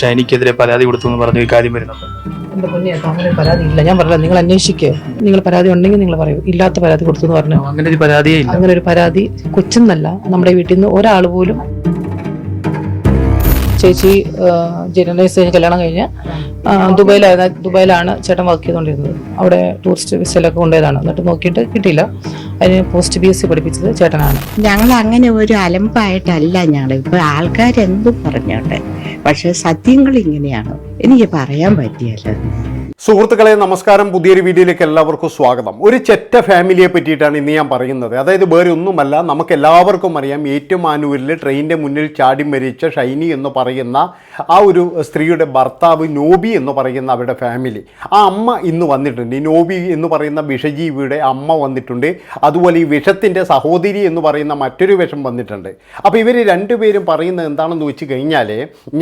ഷൈനിക്കെതിരെ പരാതി കൊടുത്തു എന്ന് പറഞ്ഞ കാര്യം വരുന്നുണ്ട്. എന്റെ പൊന്നെ അങ്ങനെ പരാതി ഇല്ല. ഞാൻ പറഞ്ഞില്ല നിങ്ങൾ അന്വേഷിക്കുക നിങ്ങൾ പരാതി ഉണ്ടെങ്കിൽ നിങ്ങൾ പറയൂ. ഇല്ലാത്ത പരാതി കൊടുത്തു എന്ന് പറഞ്ഞു അങ്ങനെ ഒരു പരാതിയേ ഇല്ല. അങ്ങനെ ഒരു പരാതി കൊച്ചെന്നല്ല നമ്മുടെ വീട്ടിൽ നിന്ന് ഒരാൾ പോലും ചേച്ചി ജനറലൈസ് കല്യാണം കഴിഞ്ഞ് ദുബായിലായിരുന്നു ദുബായിലാണ് ചേട്ടൻ വർക്ക് ചെയ്തുകൊണ്ടിരുന്നത് അവിടെ ടൂറിസ്റ്റ് വിസയിലൊക്കെ കൊണ്ടുപോയതാണ്. എന്നിട്ട് നോക്കിയിട്ട് കിട്ടിയില്ല. അതിന് പോസ്റ്റ് ബി എസ് സി പഠിപ്പിച്ചത് ചേട്ടനാണ്. ഞങ്ങൾ അങ്ങനെ ഒരു അലമ്പായിട്ടല്ല ഞങ്ങൾ ഇപ്പൊ ആൾക്കാരെന്തും പറഞ്ഞോട്ടെ? പക്ഷെ സത്യങ്ങൾ ഇങ്ങനെയാണ്. എനിക്ക് പറയാൻ പറ്റിയല്ലോ. സുഹൃത്തുക്കളെ നമസ്കാരം. പുതിയൊരു വീഡിയോയിലേക്ക് എല്ലാവർക്കും സ്വാഗതം. ഒരു ചെറ്റ ഫാമിലിയെ പറ്റിയിട്ടാണ് ഇന്ന് ഞാൻ പറയുന്നത്. അതായത് വേറെ ഒന്നുമല്ല നമുക്ക് എല്ലാവർക്കും അറിയാം ഏറ്റുമാനൂരിൽ ട്രെയിനിന്റെ മുന്നിൽ ചാടി മരിച്ച ഷൈനി എന്ന് പറയുന്ന ആ ഒരു സ്ത്രീയുടെ ഭർത്താവ് നോബി എന്ന് പറയുന്ന അവരുടെ ഫാമിലി. ആ അമ്മ ഇന്ന് വന്നിട്ടുണ്ട്. ഈ നോബി എന്ന് പറയുന്ന വിഷജീവിയുടെ അമ്മ വന്നിട്ടുണ്ട്. അതുപോലെ ഈ വിഷത്തിന്റെ സഹോദരി എന്ന് പറയുന്ന മറ്റൊരു വിഷം വന്നിട്ടുണ്ട്. അപ്പോൾ ഇവർ രണ്ടുപേരും പറയുന്നത് എന്താണെന്ന് വെച്ച് കഴിഞ്ഞാൽ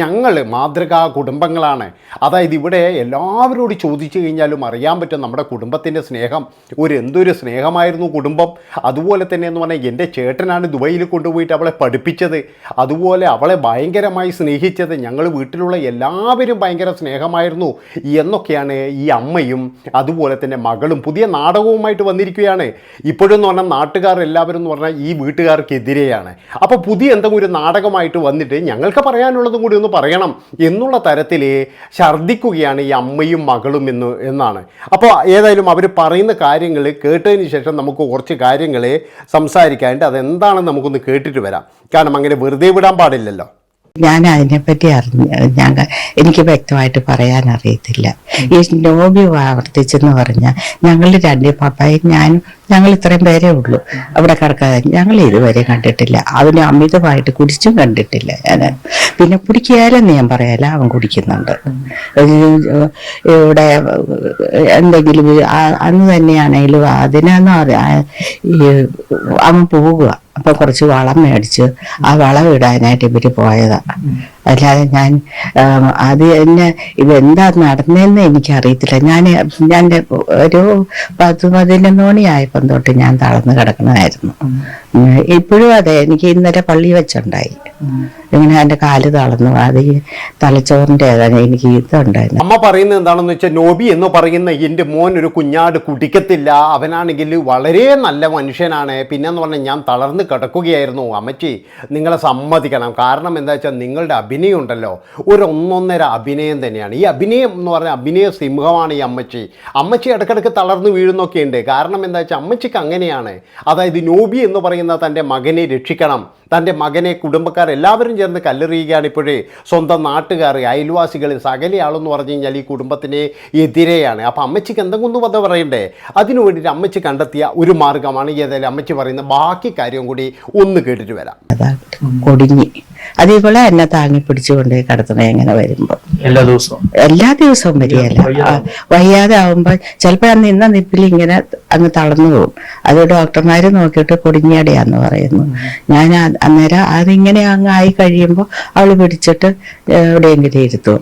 ഞങ്ങൾ മാതൃകാ കുടുംബങ്ങളാണ്. അതായത് ഇവിടെ എല്ലാവരോട് ചോദിച്ചു കഴിഞ്ഞാലും അറിയാൻ പറ്റും നമ്മുടെ കുടുംബത്തിന്റെ സ്നേഹം. ഒരു എന്തൊരു സ്നേഹമായിരുന്നു കുടുംബം. അതുപോലെ തന്നെ എന്ന് പറഞ്ഞാൽ എന്റെ ചേട്ടനാണ് ദുബൈയിൽ കൊണ്ടുപോയിട്ട് അവളെ പഠിപ്പിച്ചത്. അതുപോലെ അവളെ ഭയങ്കരമായി സ്നേഹിച്ചത്. ഞങ്ങൾ വീട്ടിലുള്ള എല്ലാവരും ഭയങ്കര സ്നേഹമായിരുന്നു. എന്നൊക്കെയാണ് ഈ അമ്മയും അതുപോലെ തന്നെ മകളും പുതിയ നാടകവുമായിട്ട് വന്നിരിക്കുകയാണ്. ഇപ്പോഴും എന്ന് പറഞ്ഞാൽ നാട്ടുകാർ എല്ലാവരും എന്ന് പറഞ്ഞാൽ ഈ വീട്ടുകാർക്കെതിരെയാണ്. അപ്പോൾ പുതിയ എന്തെങ്കിലും ഒരു നാടകമായിട്ട് വന്നിട്ട് ഞങ്ങൾക്ക് പറയാനുള്ളതും കൂടി ഒന്ന് പറയണം. എന്നുള്ള തരത്തിൽ ഛർദ്ദിക്കുകയാണ് ഈ അമ്മയും മകളും എന്ന് എന്നാണ്. അപ്പോൾ ഏതായാലും അവർ പറയുന്ന കാര്യങ്ങൾ കേട്ടതിന് ശേഷം നമുക്ക് കുറച്ച് കാര്യങ്ങൾ സംസാരിക്കാനുണ്ട്. അതെന്താണെന്ന് നമുക്കൊന്ന് കേട്ടിട്ട് വരാം. കാരണം അങ്ങനെ വെറുതെ വിടാൻ പാടില്ലല്ലോ. ഞാൻ അതിനെപ്പറ്റി അറിഞ്ഞ ഞാൻ എനിക്ക് വ്യക്തമായിട്ട് പറയാൻ അറിയത്തില്ല. ഈ നോബി ആവർത്തിച്ചെന്ന് പറഞ്ഞാൽ ഞങ്ങൾ രണ്ട് പപ്പായും ഞാനും ഞങ്ങൾ ഇത്രയും പേരേ ഉള്ളൂ. അവിടെ കിടക്കാൻ ഞങ്ങൾ ഇതുവരെ കണ്ടിട്ടില്ല. അതിന് അമിതമായിട്ട് കുടിച്ചും കണ്ടിട്ടില്ല ഞാൻ. പിന്നെ കുടിക്കാലെന്ന് ഞാൻ പറയാല അവൻ കുടിക്കുന്നുണ്ട്. ഇവിടെ എന്തെങ്കിലും അന്ന് തന്നെയാണെങ്കിലും അതിനെന്ന് അവൻ പോവുക. അപ്പൊ കുറച്ച് വളം മേടിച്ച് ആ വളം ഇടാനായിട്ട് ഇവർ പോയതാ. അല്ലാതെ ഞാൻ അത് എന്നെ ഇതെന്താ നടന്നതെന്ന് എനിക്കറിയത്തില്ല. ഞാൻ ഞാൻ ഒരു പത്ത് പതിനൊന്ന് മണിയായപ്പം തൊട്ട് ഞാൻ തളർന്ന് കിടക്കണമായിരുന്നു. ഇപ്പോഴും അതെ എനിക്ക് ഇന്നലെ പള്ളി വെച്ചുണ്ടായി. ഇങ്ങനെ എന്റെ കാൽ തളർന്നു. അത് ഈ തലച്ചോറിന്റെ ഏതാണ് എനിക്ക് ഇതുണ്ടായിരുന്നു അമ്മ പറയുന്നത് എന്താണെന്ന് വെച്ചാൽ നോബി എന്ന് പറയുന്ന എന്റെ മോൻ ഒരു കുഞ്ഞാട് കുടിക്കത്തില്ല. അവനാണെങ്കിൽ വളരെ നല്ല മനുഷ്യനാണ്. പിന്നെന്ന് പറഞ്ഞാൽ ഞാൻ തളർന്ന് കിടക്കുകയായിരുന്നു. അമ്മച്ചി നിങ്ങളെ സമ്മതിക്കണം. കാരണം എന്താ വെച്ചാൽ നിങ്ങളുടെ അഭിനയം ഉണ്ടല്ലോ. ഒരു ഒന്നൊന്നര അഭിനയം തന്നെയാണ്. ഈ അഭിനയം എന്ന് പറഞ്ഞാൽ അഭിനയ സിംഹമാണ് ഈ അമ്മച്ചി. അമ്മച്ചി ഇടക്കിടക്ക് തളർന്ന് വീഴുന്നൊക്കെ ഉണ്ട് കാരണം എന്താ വെച്ചാൽ അമ്മച്ചിക്ക് അങ്ങനെയാണ്. അതായത് നോബി എന്ന് പറയുന്ന തന്റെ മകനെ രക്ഷിക്കണം. തന്റെ മകനെ കുടുംബക്കാർ എല്ലാവരും ചേർന്ന് കല്ലെറിയുകയാണ് ഇപ്പോഴേ. സ്വന്തം നാട്ടുകാർ അയൽവാസികൾ സകലയാളെന്ന് പറഞ്ഞു കഴിഞ്ഞാൽ ഈ കുടുംബത്തിന് എതിരെയാണ്. അപ്പോൾ അമ്മച്ചിക്ക് എന്തെങ്കിലും വന്ന് പറയണ്ടേ? അതിനു വേണ്ടിയിട്ട് അമ്മച്ചി കണ്ടെത്തിയ ഒരു മാർഗമാണ് ഏതായാലും അമ്മച്ചി പറയുന്ന ബാക്കി കാര്യം കൂടി ഒന്ന് കേട്ടിട്ട് വരാം. അതേപോലെ എന്നെ താങ്ങി പിടിച്ചു കൊണ്ടുപോയി കിടത്തണേ എങ്ങനെ വരുമ്പോ. എല്ലാ ദിവസവും? എല്ലാ ദിവസവും വരികയല്ല. വയ്യാതെ ആവുമ്പോ ചിലപ്പോ അന്ന് ഇന്ന നിപ്പിൽ ഇങ്ങനെ അങ്ങ് തളർന്നു പോകും. അത് ഡോക്ടർമാര് നോക്കിയിട്ട് കൊടിഞ്ഞിയടയാന്ന് പറയുന്നു. ഞാൻ അന്നേരം അതിങ്ങനെ അങ്ങ് ആയി കഴിയുമ്പോൾ അവൾ പിടിച്ചിട്ട് എവിടെയെങ്കിലും ഇരുത്തും.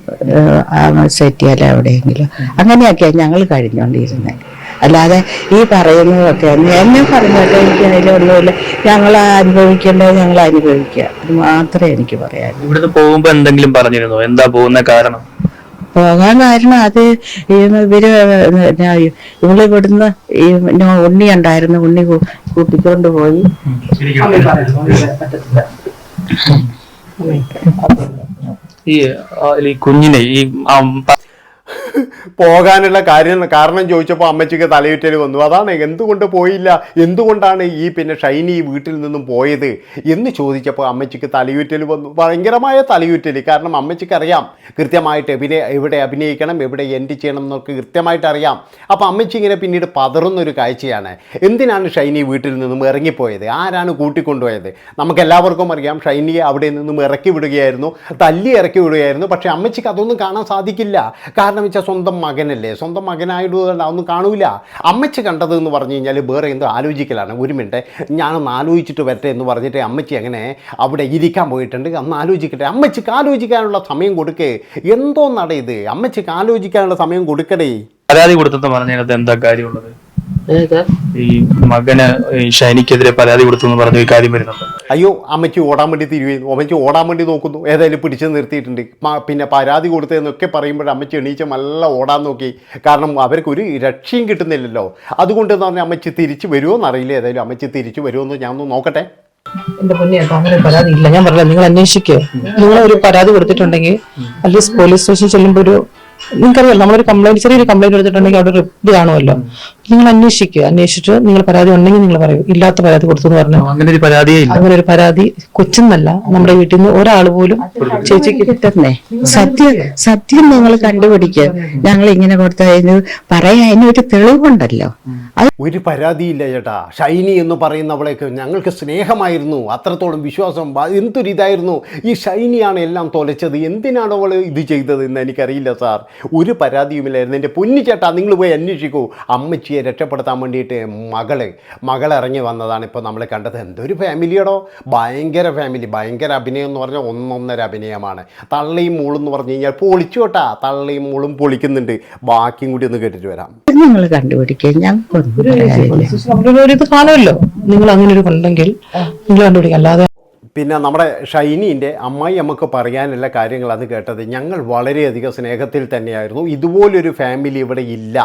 സെറ്റിയല്ല എവിടെയെങ്കിലും. അങ്ങനെയൊക്കെയാണ് ഞങ്ങൾ കഴിഞ്ഞോണ്ടിരുന്നത് അല്ലാതെ ഈ പറയുന്നതൊക്കെ എന്നെ പറഞ്ഞിട്ട് എനിക്ക് അതിലൊന്നുമില്ല ഞങ്ങൾ അനുഭവിക്കേണ്ടത് ഞങ്ങൾ അനുഭവിക്കുക. അത് മാത്രമേ എനിക്ക് പറയാനുള്ളൂ. ഇവിടുന്ന് പോകുമ്പോ എന്തെങ്കിലും പറഞ്ഞിരുന്നോ? എന്താ പോകുന്ന കാരണം? പോകാൻ കാരണം അത് ഇവർ ഇവൾ ഇവിടുന്ന് ഉണ്ണി ഉണ്ടായിരുന്നു ഉണ്ണി കൂട്ടിക്കൊണ്ട് പോയി. ഈ കുഞ്ഞിനെ ഈ പോകാനുള്ള കാര്യം കാരണം ചോദിച്ചപ്പോൾ അമ്മച്ചിക്ക് തലയുറ്റൽ വന്നു. അതാണ് എന്തുകൊണ്ട് പോയില്ല? എന്തുകൊണ്ടാണ് ഈ പിന്നെ ഷൈനി ഈ വീട്ടിൽ നിന്നും പോയത് എന്ന് ചോദിച്ചപ്പോൾ അമ്മച്ചിക്ക് തലയുറ്റൽ വന്നു. ഭയങ്കരമായ തലയുറ്റൽ കാരണം അമ്മച്ചിക്ക് അറിയാം കൃത്യമായിട്ട് എവിടെ എവിടെ അഭിനയിക്കണം എവിടെ എൻഡ് ചെയ്യണം എന്നൊക്കെ കൃത്യമായിട്ട് അറിയാം. അപ്പോൾ അമ്മച്ചി ഇങ്ങനെ പിന്നീട് പതറുന്നൊരു കാഴ്ചയാണ്. എന്തിനാണ് ഷൈനി വീട്ടിൽ നിന്നും ഇറങ്ങിപ്പോയത്? ആരാണ് കൂട്ടിക്കൊണ്ടുപോയത്? നമുക്ക് എല്ലാവർക്കും അറിയാം ഷൈനിയെ അവിടെ നിന്നും ഇറക്കി വിടുകയായിരുന്നു. തല്ലി ഇറക്കി വിടുകയായിരുന്നു. പക്ഷേ അമ്മച്ചിക്ക് അതൊന്നും കാണാൻ സാധിക്കില്ല. കാരണം വെച്ചാൽ സ്വന്തം മകനല്ലേ? സ്വന്തം മകനായതുകൊണ്ട് അതൊന്നും കാണൂല. അമ്മച്ചി കണ്ടത് എന്ന് പറഞ്ഞു കഴിഞ്ഞാൽ വേറെ എന്തോ ആലോചിക്കലാണ്. ഒരു മിനിറ്റ് ഞാനൊന്ന് ആലോചിച്ചിട്ട് വരട്ടെ എന്ന് പറഞ്ഞിട്ട് അമ്മച്ചി അങ്ങനെ അവിടെ ഇരിക്കാൻ പോയിട്ടുണ്ട്. അന്ന് ആലോചിക്കട്ടെ. അമ്മച്ചിക്ക് ആലോചിക്കാനുള്ള സമയം കൊടുക്കേ. എന്തോ നടയത് അമ്മച്ചിക്ക് ആലോചിക്കാനുള്ള സമയം കൊടുക്കടേ. പരാതി കൊടുത്തെന്ന് പറഞ്ഞതിനകത്ത് എന്താ കാര്യമുള്ളത്? ഈ മകന് ഈ ഷൈനിക്കെതിരെ പരാതി കൊടുത്തു എന്ന് പറഞ്ഞ ഈ കാര്യം വരുന്നുണ്ട് അയ്യോ അമ്മയ്ക്ക് ഓടാൻ വേണ്ടി തിരുവുന്നു അമ്മയ്ക്ക് ഓടാൻ വേണ്ടി നോക്കുന്നു. ഏതായാലും പിടിച്ച് നിർത്തിയിട്ടുണ്ട്. പിന്നെ പരാതി കൊടുത്തതെന്നൊക്കെ പറയുമ്പോൾ അമ്മച്ചി എണീച്ച നല്ല ഓടാൻ നോക്കി. കാരണം അവർക്ക് ഒരു രക്ഷയും കിട്ടുന്നില്ലല്ലോ. അതുകൊണ്ട് എന്ന് പറഞ്ഞാൽ അമ്മച്ചി തിരിച്ചു വരുമോ എന്നറിയില്ല. ഏതായാലും അമ്മച്ചി തിരിച്ചു വരുമോ എന്ന് ഞാൻ ഒന്ന് നോക്കട്ടെ. എന്റെ പൊന്നെ അങ്ങനെ പരാതി ഇല്ല. ഞാൻ പറഞ്ഞില്ല നിങ്ങൾ അന്വേഷിക്കുക നിങ്ങൾ ഒരു പരാതി കൊടുത്തിട്ടുണ്ടെങ്കിൽ അറ്റ്ലീസ്റ്റ് പോലീസ് സ്റ്റേഷനിൽ ചെല്ലുമ്പോൾ ഒരു നിങ്ങൾക്കറിയാം നമ്മളൊരു കംപ്ലൈന്റ് ചെറിയൊരു കംപ്ലൈന്റ് എടുത്തിട്ടുണ്ടെങ്കിൽ അവിടെ റിപ്ലൈ കാണുമല്ലോ. നിങ്ങൾ അന്വേഷിക്കുക. അന്വേഷിച്ചിട്ട് നിങ്ങൾ പരാതി ഉണ്ടെങ്കിൽ നിങ്ങൾ പറയൂ. ഇല്ലാത്ത പരാതി കൊടുത്തു എന്ന് പറഞ്ഞു അങ്ങനെ ഒരു പരാതിയേ ഇല്ല. അങ്ങനെ ഒരു പരാതി കൊച്ചെന്നല്ല. നമ്മുടെ വീട്ടിൽ നിന്ന് ഒരാൾ പോലും ചേച്ചിക്ക് കിട്ടുന്നേ. സത്യം സത്യം നിങ്ങൾ കണ്ടുപിടിക്കുക. ഞങ്ങൾ ഇങ്ങനെ കൊടുത്തതിന് പറയാൻ ഒരു തെളിവുണ്ടല്ലോ. ഒരു പരാതിയില്ല ചേട്ടാ. ഷൈനി എന്ന് പറയുന്നവളേക്ക് ഞങ്ങൾക്ക് സ്നേഹമായിരുന്നു. അത്രത്തോളം വിശ്വാസം എന്തൊരു ഇതായിരുന്നു ഈ ഷൈനിയാണ് എല്ലാം തൊലച്ചത്. എന്തിനാണ് അവൾ ഇത് ചെയ്തത് എന്ന് എനിക്കറിയില്ല സാർ. ഒരു പരാതിയുമില്ലായിരുന്നു. എന്റെ പൊന്നു ചേട്ടാ നിങ്ങൾ പോയി അന്വേഷിക്കൂ. അമ്മച്ചിയെ രക്ഷപ്പെടുത്താൻ വേണ്ടിയിട്ട് മകൾ മകൾ ഇറങ്ങി വന്നതാണ് ഇപ്പോൾ നമ്മൾ കണ്ടത്. എന്തൊരു ഫാമിലിയടോ? ഭയങ്കര ഫാമിലി ഭയങ്കര അഭിനയം എന്ന് പറഞ്ഞാൽ ഒന്നൊന്നര അഭിനയമാണ്. തള്ളിയും മൂളും എന്ന് പറഞ്ഞു കഴിഞ്ഞാൽ പൊളിച്ചു കേട്ടാ. തള്ളിയും മൂളും പൊളിക്കുന്നുണ്ട്. ബാക്കിയും കൂടി ഒന്ന് കേട്ടിട്ട് വരാം. നിങ്ങൾ കണ്ടുപിടിക്കുക ഞങ്ങൾക്കൊന്നും ഒരു ഇത് കാണുമല്ലോ? നിങ്ങൾ അങ്ങനെ ഒരു ഉണ്ടെങ്കിൽ നിങ്ങൾ കണ്ടുപിടിക്കുക അല്ലാതെ പിന്നെ നമ്മുടെ ഷൈനീന്റെ അമ്മായി അമ്മയ്ക്ക് പറയാനുള്ള കാര്യങ്ങൾ അത് കേട്ടത് ഞങ്ങൾ വളരെയധികം സ്നേഹത്തിൽ തന്നെയായിരുന്നു. ഇതുപോലൊരു ഫാമിലി ഇവിടെ ഇല്ല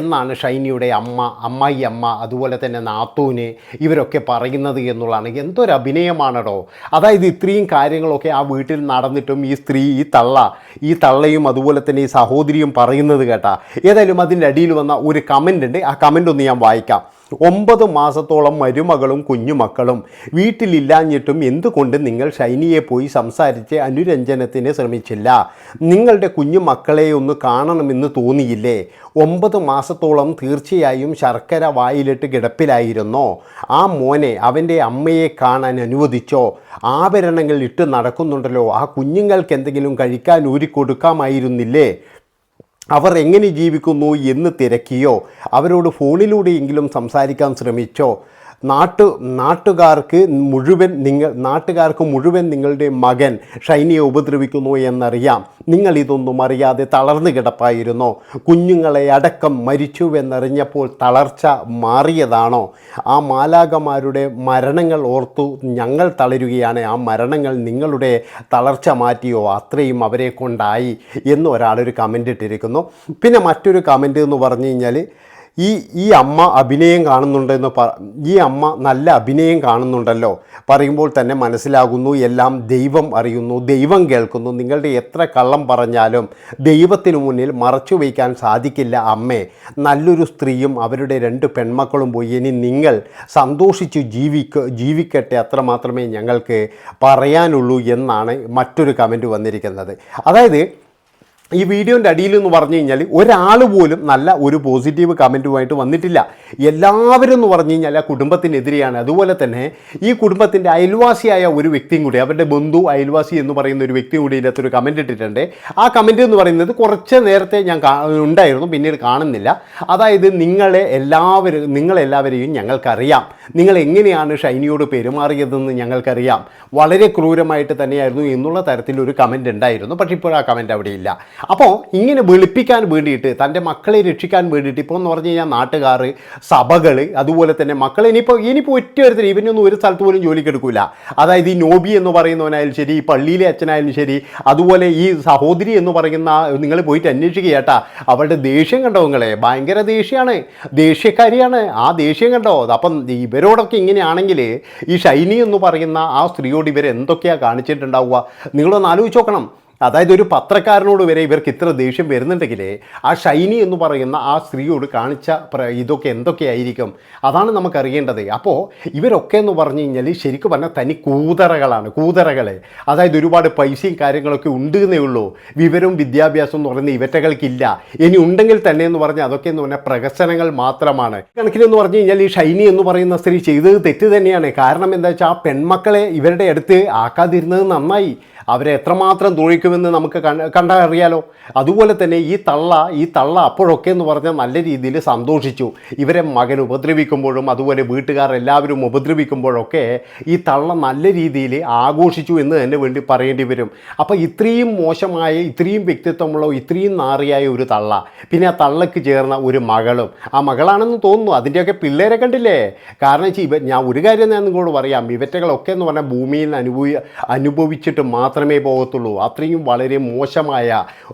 എന്നാണ് ഷൈനിയുടെ അമ്മ അമ്മായി അമ്മ അതുപോലെ തന്നെ നാത്തൂന് ഇവരൊക്കെ പറയുന്നത് എന്നുള്ളതാണ്. എന്തൊരു അഭിനയമാണടോ. അതായത് ഇത്രയും കാര്യങ്ങളൊക്കെ ആ വീട്ടിൽ നടന്നിട്ടും ഈ സ്ത്രീ ഈ തള്ള ഈ തള്ളയും അതുപോലെ തന്നെ ഈ സഹോദരിയും പറയുന്നത് കേട്ടാ. ഏതായാലും അതിന്റെ അടിയിൽ വന്ന ഒരു കമന്റ് ഉണ്ട്. ആ കമന്റ് ഒന്ന് ഞാൻ വായിക്കാം. ഒമ്പത് മാസത്തോളം മരുമകളും കുഞ്ഞുമക്കളും വീട്ടിലില്ലാഞ്ഞിട്ടും എന്തുകൊണ്ട് നിങ്ങൾ ഷൈനിയെ പോയി സംസാരിച്ച് അനുരഞ്ജനത്തിന് ശ്രമിച്ചില്ല? നിങ്ങളുടെ കുഞ്ഞുമക്കളെ ഒന്ന് കാണണമെന്ന് തോന്നിയില്ലേ? ഒമ്പത് മാസത്തോളം തീർച്ചയായും ശർക്കര വായിലിട്ട് കിടപ്പിലായിരുന്നോ? ആ മോനെ അവന്റെ അമ്മയെ കാണാൻ അനുവദിച്ചോ? ആഭരണങ്ങൾ ഇട്ട് നടക്കുന്നുണ്ടല്ലോ. ആ കുഞ്ഞുങ്ങൾക്ക് എന്തെങ്കിലും കഴിക്കാൻ ഊരി കൊടുക്കാമായിരുന്നില്ലേ അവർ എങ്ങനെ ജീവിക്കുന്നു എന്ന് തിരക്കിയോ? അവരോട് ഫോണിലൂടെയെങ്കിലും സംസാരിക്കാൻ ശ്രമിച്ചോ? നാട്ടു നാട്ടുകാർക്ക് മുഴുവൻ നിങ്ങൾ നാട്ടുകാർക്ക് മുഴുവൻ നിങ്ങളുടെ മകൻ ഷൈനിയെ ഉപദ്രവിക്കുന്നു എന്നറിയാം. നിങ്ങൾ ഇതൊന്നും അറിയാതെ തളർന്നു കിടപ്പായിരുന്നോ? കുഞ്ഞുങ്ങളെ അടക്കം മരിച്ചുവെന്നറിഞ്ഞപ്പോൾ തളർച്ച മാറിയതാണോ? ആ മാലാകമാരുടെ മരണങ്ങൾ ഓർത്തു ഞങ്ങൾ തളരുകയാണ്. ആ മരണങ്ങൾ നിങ്ങളുടെ തളർച്ച മാറ്റിയോ? അത്രയും അവരെ കൊണ്ടായി എന്ന് ഒരാളൊരു കമന്റ് ഇട്ടിരിക്കുന്നു. പിന്നെ മറ്റൊരു കമന്റ് എന്ന് പറഞ്ഞു കഴിഞ്ഞാൽ ഈ ഈ അമ്മ അഭിനയം കാണുന്നുണ്ടെന്ന് പ ഈ അമ്മ നല്ല അഭിനയം കാണുന്നുണ്ടല്ലോ. പറയുമ്പോൾ തന്നെ മനസ്സിലാകുന്നു എല്ലാം ദൈവം അറിയുന്നു ദൈവം കേൾക്കുന്നു. നിങ്ങളുടെ എത്ര കള്ളം പറഞ്ഞാലും ദൈവത്തിനു മുന്നിൽ മറച്ചു വയ്ക്കാൻ സാധിക്കില്ല അമ്മേ. നല്ലൊരു സ്ത്രീയും അവരുടെ രണ്ട് പെൺമക്കളും പോയി. ഇനി നിങ്ങൾ സന്തോഷിച്ച് ജീവിക്ക ജീവിക്കട്ടെ അത്ര മാത്രമേ ഞങ്ങൾക്ക് പറയാനുള്ളൂ എന്നാണ് മറ്റൊരു കമന്റ് വന്നിരിക്കുന്നത്. അതായത് ഈ വീഡിയോന്റെ അടിയിൽ എന്ന് പറഞ്ഞു കഴിഞ്ഞാൽ ഒരാൾ പോലും നല്ല ഒരു പോസിറ്റീവ് കമന്റുമായിട്ട് വന്നിട്ടില്ല. എല്ലാവരും എന്ന് പറഞ്ഞു കഴിഞ്ഞാൽ ആ കുടുംബത്തിനെതിരെയാണ്. അതുപോലെ തന്നെ ഈ കുടുംബത്തിന്റെ അയൽവാസിയായ ഒരു വ്യക്തിയും കൂടി അവരുടെ ബന്ധു അയൽവാസി എന്ന് പറയുന്ന ഒരു വ്യക്തിയും കൂടി ഇതിനകത്തൊരു കമന്റ് ഇട്ടിട്ടുണ്ട്. ആ കമന്റ് എന്ന് പറയുന്നത് കുറച്ച് നേരത്തെ ഞാൻ ഉണ്ടായിരുന്നു പിന്നീട് കാണുന്നില്ല. അതായത് നിങ്ങളെ എല്ലാവരും നിങ്ങളെല്ലാവരെയും ഞങ്ങൾക്കറിയാം. നിങ്ങൾ എങ്ങനെയാണ് ഷൈനിയോട് പെരുമാറിയതെന്ന് ഞങ്ങൾക്കറിയാം. വളരെ ക്രൂരമായിട്ട് തന്നെയായിരുന്നു എന്നുള്ള തരത്തിലൊരു കമന്റ് ഉണ്ടായിരുന്നു. പക്ഷേ ഇപ്പോൾ ആ കമന്റ് അവിടെയില്ല അപ്പോൾ ഇങ്ങനെ വെളുപ്പിക്കാൻ വേണ്ടിയിട്ട് തന്റെ മക്കളെ രക്ഷിക്കാൻ വേണ്ടിയിട്ട് ഇപ്പോൾ എന്ന് പറഞ്ഞു കഴിഞ്ഞാൽ നാട്ടുകാർ സഭകൾ അതുപോലെ തന്നെ മക്കളെ ഇനിയിപ്പോൾ ഇനിയിപ്പോൾ ഒറ്റ ഒരുത്തരും ഇവനൊന്നും ഒരു സ്ഥലത്ത് പോലും ജോലിക്ക് എടുക്കില്ല അതായത് ഈ നോബി എന്ന് പറയുന്നവനായാലും ശരി ഈ പള്ളിയിലെ അച്ഛനായാലും ശരി അതുപോലെ ഈ സഹോദരി എന്ന് പറയുന്ന നിങ്ങൾ പോയിട്ട് അന്വേഷിക്കുക ചേട്ടാ അവളുടെ ദേഷ്യം കണ്ടോ നിങ്ങളെ? ഭയങ്കര ദേഷ്യമാണ് ദേഷ്യക്കാരിയാണ്. ആ ദേഷ്യം കണ്ടോ? അപ്പം ഇവരോടൊക്കെ ഇങ്ങനെയാണെങ്കിൽ ഈ ഷൈനി എന്ന് പറയുന്ന ആ സ്ത്രീയോട് ഇവരെന്തൊക്കെയാണ് കാണിച്ചിട്ടുണ്ടാവുക? നിങ്ങളൊന്ന് ആലോചിച്ച് നോക്കണം. അതായത് ഒരു പത്രക്കാരനോട് വരെ ഇവർക്ക് ഇത്ര ദേഷ്യം വരുന്നുണ്ടെങ്കിൽ ആ ഷൈനി എന്ന് പറയുന്ന ആ സ്ത്രീയോട് കാണിച്ച ഇതൊക്കെ എന്തൊക്കെയായിരിക്കും അതാണ് നമുക്കറിയേണ്ടത്. അപ്പോൾ ഇവരൊക്കെ എന്ന് പറഞ്ഞു കഴിഞ്ഞാൽ ശരിക്കും പറഞ്ഞാൽ തനി കൂതറകളാണ് കൂതറകൾ അതായത് ഒരുപാട് പൈസയും കാര്യങ്ങളൊക്കെ ഉണ്ട് എന്നേ ഉള്ളൂ. വിവരവും വിദ്യാഭ്യാസവും എന്ന് പറയുന്ന ഇവറ്റകൾക്കില്ല. ഇനി ഉണ്ടെങ്കിൽ തന്നെ എന്ന് പറഞ്ഞാൽ അതൊക്കെ എന്ന് പറഞ്ഞാൽ പ്രകസനങ്ങൾ മാത്രമാണ്. കണക്കിലെന്ന് പറഞ്ഞു കഴിഞ്ഞാൽ ഈ ഷൈനി എന്ന് പറയുന്ന സ്ത്രീ ചെയ്തത് തെറ്റ് തന്നെയാണ്. കാരണം എന്താ വെച്ചാൽ ആ പെൺമക്കളെ ഇവരുടെ അടുത്ത് ആക്കാതിരുന്നത് നന്നായി. അവരെ എത്രമാത്രം തൊഴിൽ സംഭവിക്കുമെന്ന് നമുക്ക് കണ്ടറിയാലോ അതുപോലെ തന്നെ ഈ തള്ള ഈ തള്ള അപ്പോഴൊക്കെ എന്ന് പറഞ്ഞാൽ നല്ല രീതിയിൽ സന്തോഷിച്ചു. ഇവരെ മകൻ ഉപദ്രവിക്കുമ്പോഴും അതുപോലെ വീട്ടുകാർ എല്ലാവരും ഉപദ്രവിക്കുമ്പോഴൊക്കെ ഈ തള്ള നല്ല രീതിയിൽ ആഘോഷിച്ചു എന്ന് തന്നെ വേണ്ടി പറയേണ്ടി വരും. അപ്പോൾ ഇത്രയും മോശമായ ഇത്രയും വ്യക്തിത്വമുള്ള ഇത്രയും നാറിയായ ഒരു തള്ള പിന്നെ ആ തള്ളക്ക് ചേർന്ന ഒരു മകളും. ആ മകളാണെന്ന് തോന്നുന്നു. അതിന്റെയൊക്കെ പിള്ളേരെ കണ്ടില്ലേ? കാരണം വെച്ചാൽ ഇവ ഞാൻ ഒരു കാര്യം ഞാൻ നിങ്ങളോട് പറയാം. ഇവറ്റകളൊക്കെ എന്ന് പറഞ്ഞാൽ ഭൂമിയിൽ അനുഭവി അനുഭവിച്ചിട്ട് മാത്രമേ പോകത്തുള്ളൂ. അത്രയും വളരെ മോശമായ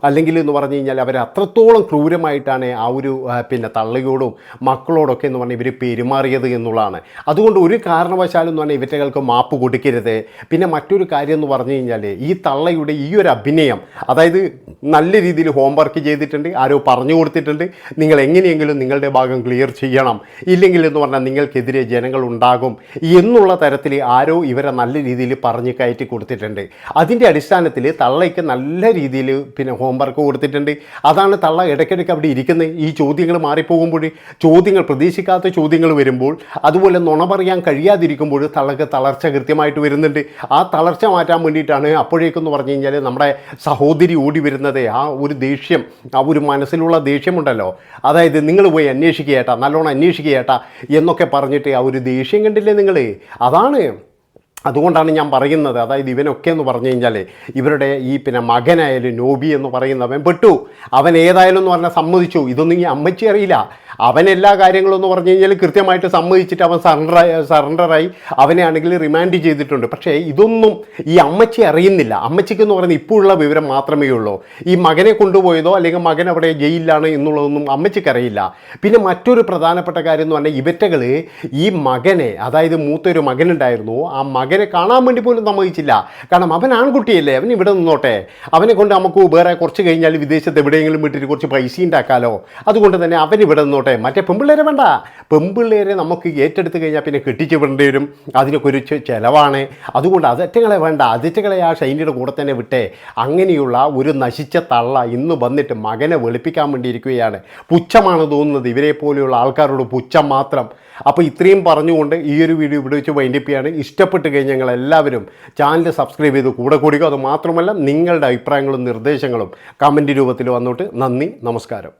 അല്ലെങ്കിൽ എന്ന് പറഞ്ഞു കഴിഞ്ഞാൽ അവർ അത്രത്തോളം ക്രൂരമായിട്ടാണ് ആ ഒരു പിന്നെ തള്ളയോടും മക്കളോടൊക്കെ എന്ന് പറഞ്ഞാൽ ഇവർ പെരുമാറിയത് എന്നുള്ളതാണ്. അതുകൊണ്ട് ഒരു കാരണവശാലും എന്ന് പറഞ്ഞാൽ ഇവറ്റകൾക്ക് മാപ്പ് കൊടുക്കരുത്. പിന്നെ മറ്റൊരു കാര്യം എന്ന് പറഞ്ഞു കഴിഞ്ഞാൽ ഈ തള്ളയുടെ ഈ ഒരു അഭിനയം അതായത് നല്ല രീതിയിൽ ഹോംവർക്ക് ചെയ്തിട്ടുണ്ട് ആരോ പറഞ്ഞു കൊടുത്തിട്ടുണ്ട് നിങ്ങൾ എങ്ങനെയെങ്കിലും നിങ്ങളുടെ ഭാഗം ക്ലിയർ ചെയ്യണം. ഇല്ലെങ്കിൽ എന്ന് പറഞ്ഞാൽ നിങ്ങൾക്കെതിരെ ജനങ്ങൾ ഉണ്ടാകും എന്നുള്ള തരത്തിൽ ആരോ ഇവരെ നല്ല രീതിയിൽ പറഞ്ഞ് കയറ്റി കൊടുത്തിട്ടുണ്ട്. അതിന്റെ അടിസ്ഥാനത്തിൽ തള്ളയ്ക്ക് നല്ല രീതിയിൽ പിന്നെ ഹോംവർക്ക് കൊടുത്തിട്ടുണ്ട്. അതാണ് തള്ള ഇടയ്ക്കിടയ്ക്ക് അവിടെ ഇരിക്കുന്നത് ഈ ചോദ്യങ്ങൾ മാറിപ്പോകുമ്പോൾ ചോദ്യങ്ങൾ പ്രതീക്ഷിക്കാത്ത ചോദ്യങ്ങൾ വരുമ്പോൾ അതുപോലെ നുണ പറയാൻ കഴിയാതിരിക്കുമ്പോൾ തള്ളക്ക് തളർച്ച കൃത്യമായിട്ട് വരുന്നുണ്ട്. ആ തളർച്ച മാറ്റാൻ വേണ്ടിയിട്ടാണ് അപ്പോഴേക്കെന്ന് പറഞ്ഞു കഴിഞ്ഞാൽ നമ്മുടെ സഹോദരി ഓടി വരുന്നത്. ആ ഒരു ദേഷ്യം ആ ഒരു മനസ്സിലുള്ള ദേഷ്യമുണ്ടല്ലോ. അതായത് നിങ്ങൾ പോയി അന്വേഷിക്കുക ഏട്ടാ നല്ലോണം അന്വേഷിക്കുക ഏട്ടാ എന്നൊക്കെ പറഞ്ഞിട്ട് ആ ഒരു ദേഷ്യം കണ്ടില്ലേ നിങ്ങൾ അതാണ് അതുകൊണ്ടാണ് ഞാൻ പറയുന്നത്. അതായത് ഇവനൊക്കെ എന്ന് പറഞ്ഞു കഴിഞ്ഞാൽ ഇവരുടെ ഈ പിന്നെ മകനായാലും നോബി എന്ന് പറയുന്നവൻ പെട്ടു. അവൻ ഏതായാലും എന്ന് പറഞ്ഞാൽ സമ്മതിച്ചു. ഇതൊന്നും ഈ അമ്മച്ചി അറിയില്ല. അവൻ എല്ലാ കാര്യങ്ങളും എന്ന് പറഞ്ഞു കഴിഞ്ഞാൽ കൃത്യമായിട്ട് സമ്മതിച്ചിട്ട് അവൻ സറണ്ടർ സറണ്ടറായി അവനെ ആണെങ്കിൽ റിമാൻഡ് ചെയ്തിട്ടുണ്ട്. പക്ഷേ ഇതൊന്നും ഈ അമ്മച്ചി അറിയുന്നില്ല. അമ്മച്ചിക്ക് എന്ന് പറയുന്നത് ഇപ്പോഴുള്ള വിവരം മാത്രമേ ഉള്ളൂ. ഈ മകനെ കൊണ്ടുപോയതോ അല്ലെങ്കിൽ മകൻ അവിടെ ജയിലിലാണ് എന്നുള്ളതൊന്നും അമ്മച്ചിക്കറിയില്ല പിന്നെ മറ്റൊരു പ്രധാനപ്പെട്ട കാര്യം എന്ന് പറഞ്ഞാൽ ഇവറ്റകൾ ഈ മകനെ അതായത് മൂത്തൊരു മകനുണ്ടായിരുന്നു. ആ മകനെ കാണാൻ വേണ്ടി പോലും സമ്മതിച്ചില്ല. കാരണം അവൻ ആൺകുട്ടിയല്ലേ അവൻ ഇവിടെ നിന്നോട്ടെ. അവനെ കൊണ്ട് നമുക്ക് വേറെ കുറച്ച് കഴിഞ്ഞാൽ വിദേശത്ത് എവിടെയെങ്കിലും വിട്ടിട്ട് കുറച്ച് പൈസ ഉണ്ടാക്കാലോ. അതുകൊണ്ട് തന്നെ അവൻ ഇവിടെ നിന്നോട്ടെ. മറ്റേ പെമ്പിള്ളേരെ വേണ്ട. പെമ്പിള്ളേരെ നമുക്ക് ഏറ്റെടുത്ത് കഴിഞ്ഞാൽ പിന്നെ കെട്ടിച്ച് വിടേണ്ടി വരും. അതിനൊക്കെ ഒരു ചിലവാണ്. അതുകൊണ്ട് അതറ്റങ്ങളെ വേണ്ട. അതിറ്റകളെ ആ ഷൈനിയുടെ കൂടെ തന്നെ വിട്ടേ. അങ്ങനെയുള്ള ഒരു നശിച്ച തള്ള ഇന്ന് വന്നിട്ട് മകനെ വെളുപ്പിക്കാൻ വേണ്ടിയിരിക്കുകയാണ് പുച്ഛമാണ് തോന്നുന്നത്. ഇവരെ പോലെയുള്ള ആൾക്കാരോട് പുച്ഛം മാത്രം. അപ്പോൾ ഇത്രയും പറഞ്ഞുകൊണ്ട് ഈ ഒരു വീഡിയോ ഇവിടെ വെച്ച് വൈൻഡപ്പ് ചെയ്യാണ്. ഇഷ്ടപ്പെട്ട് കഴിഞ്ഞാൽ ഞങ്ങൾ എല്ലാവരും ചാനൽ സബ്സ്ക്രൈബ് ചെയ്ത് കൂടെ കൂടിക്കുക അത് മാത്രമല്ല നിങ്ങളുടെ അഭിപ്രായങ്ങളും നിർദ്ദേശങ്ങളും കമന്റ് രൂപത്തിൽ വന്നോട്ട്. നന്ദി നമസ്കാരം.